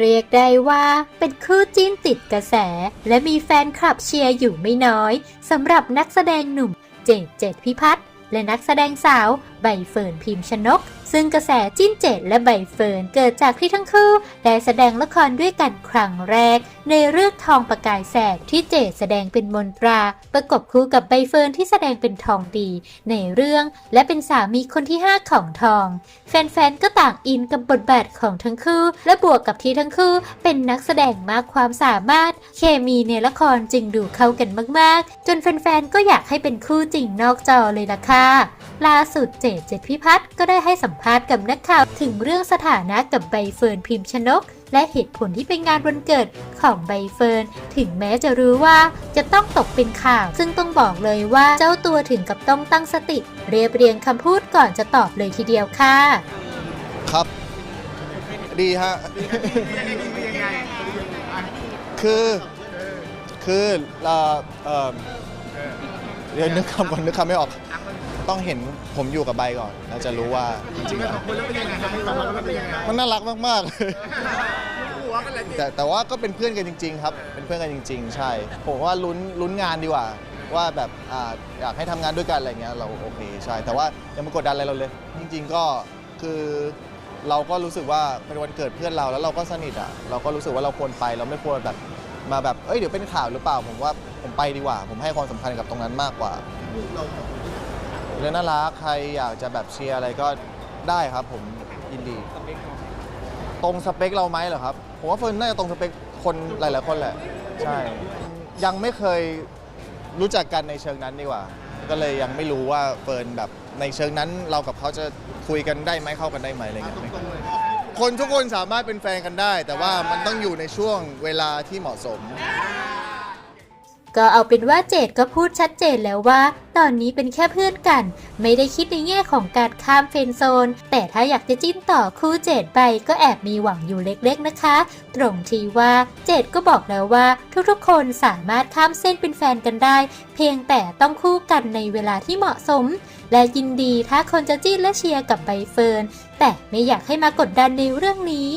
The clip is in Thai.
เรียกได้ว่าเป็นคู่จิ้นติดกระแส และมีแฟนคลับเชียร์อยู่ไม่น้อยสำหรับนักแสดงหนุ่ม เจดเจดพิพัฒน์และนักแสดงสาวใบเฟิร์นพิมพ์ชนก ซึ่งกระแสจิ้นเจดและใบเฟิร์นเกิดจากที่ทั้งคู่ได้แสดงละครด้วยกันครั้งแรก ในเรื่องทองประกายแสกที่เจดแสดงเป็นมนตรา ประกบคู่กับใบเฟิร์นที่แสดงเป็นทองดี ในเรื่องและเป็นสามีคนที่ 5 ของทอง แฟนๆก็ต่างอินกับบทบาทของทั้งคู่ และบวกกับที่ทั้งคู่ เป็นนักแสดงมากความสามารถ เคมีในละครจึงดูเข้ากันมากๆ จนแฟนๆก็อยากให้เป็นคู่จริงนอกจอเลยล่ะค่ะ ล่าสุดเจดเจดพิพัฒน์ก็ได้ให้สัมภาษณ์กับนักข่าวถึงเรื่องสถานะกับใบเฟิร์นพิมพ์ชนก และเหตุผลที่ไปงานวันเกิดของใบเฟิร์นถึงแม้จะรู้ว่าจะต้องตกเป็นข่าว ซึ่งต้องบอกเลยว่าเจ้าตัวถึงกับต้องตั้งสติ เรียบเรียงคำพูดก่อนจะตอบเลยทีเดียวค่ะ ครับ ดีฮะ คือคือเราเออเดี๋ยวนึกคำก่อนนึกคำไม่ออก ต้องเห็นผมอยู่กับใบก่อนเราจะรู้ว่าจริงๆแล้วมันน่ารักมากๆเลยแต่แต่ว่าก็เป็นเพื่อนกันจริง ๆ ครับ เป็นเพื่อนกันจริง ๆ ใช่ ผมว่าลุ้นลุ้นงานดีกว่า ว่าแบบอ่าอยากให้ทำงานด้วยกันอะไรเงี้ยเราโอเคใช่ แต่ว่าอย่ามากดดันอะไรเราเลย จริง ๆ ก็คือเราก็รู้สึกว่าเป็นวันเกิดเพื่อนเราแล้วเราก็สนิทอะเราก็รู้สึกว่าเราควรไปเราไม่ควรแบบมาแบบเอ้ยเดี๋ยวเป็นข่าวหรือเปล่าผมว่าผมไปดีกว่า ผมให้ความสำคัญกับตรงนั้นมากกว่า เรื่ องน่ารักใครอยากจะแบบเชียร์อะไรก็ได้ครับผมยินดี ตรงสเปคเราไหมเหรอครับ ผมว่าเฟิร์นน่าจะตรงสเปคคนหลาย ๆ คนแหละ ใช่ ยังไม่เคยรู้จักกันในเชิงนั้นดีกว่า ก็เลยยังไม่รู้ว่าเฟิร์นแบบในเชิงนั้นเรากับเขาจะคุยกันได้ไหมเข้ากันได้ไหมอะไรเงี้ยไม่คนทุกคนสามารถเป็นแฟนกันได้ แต่ว่ามันต้องอยู่ในช่วงเวลาที่เหมาะสม ก็เอาเป็นว่าเจดก็พูดชัดเจนแล้วว่า ตอนนี้เป็นแค่เพื่อนกัน ไม่ได้คิดในแง่ของการข้ามเฟนโซน แต่ถ้าอยากจะจิ้นต่อคู่เจดไปก็แอบมีหวังอยู่เล็กๆนะคะ ตรงที่ว่าเจดก็บอกแล้วว่า ทุกๆคนสามารถข้ามเส้นเป็นแฟนกันได้ เพียงแต่ต้องคู่กันในเวลาที่เหมาะสม และยินดีถ้าคนจะจิ้นและเชียร์กับใบเฟิร์นแต่ไม่อยากให้มากดดันในเรื่องนี้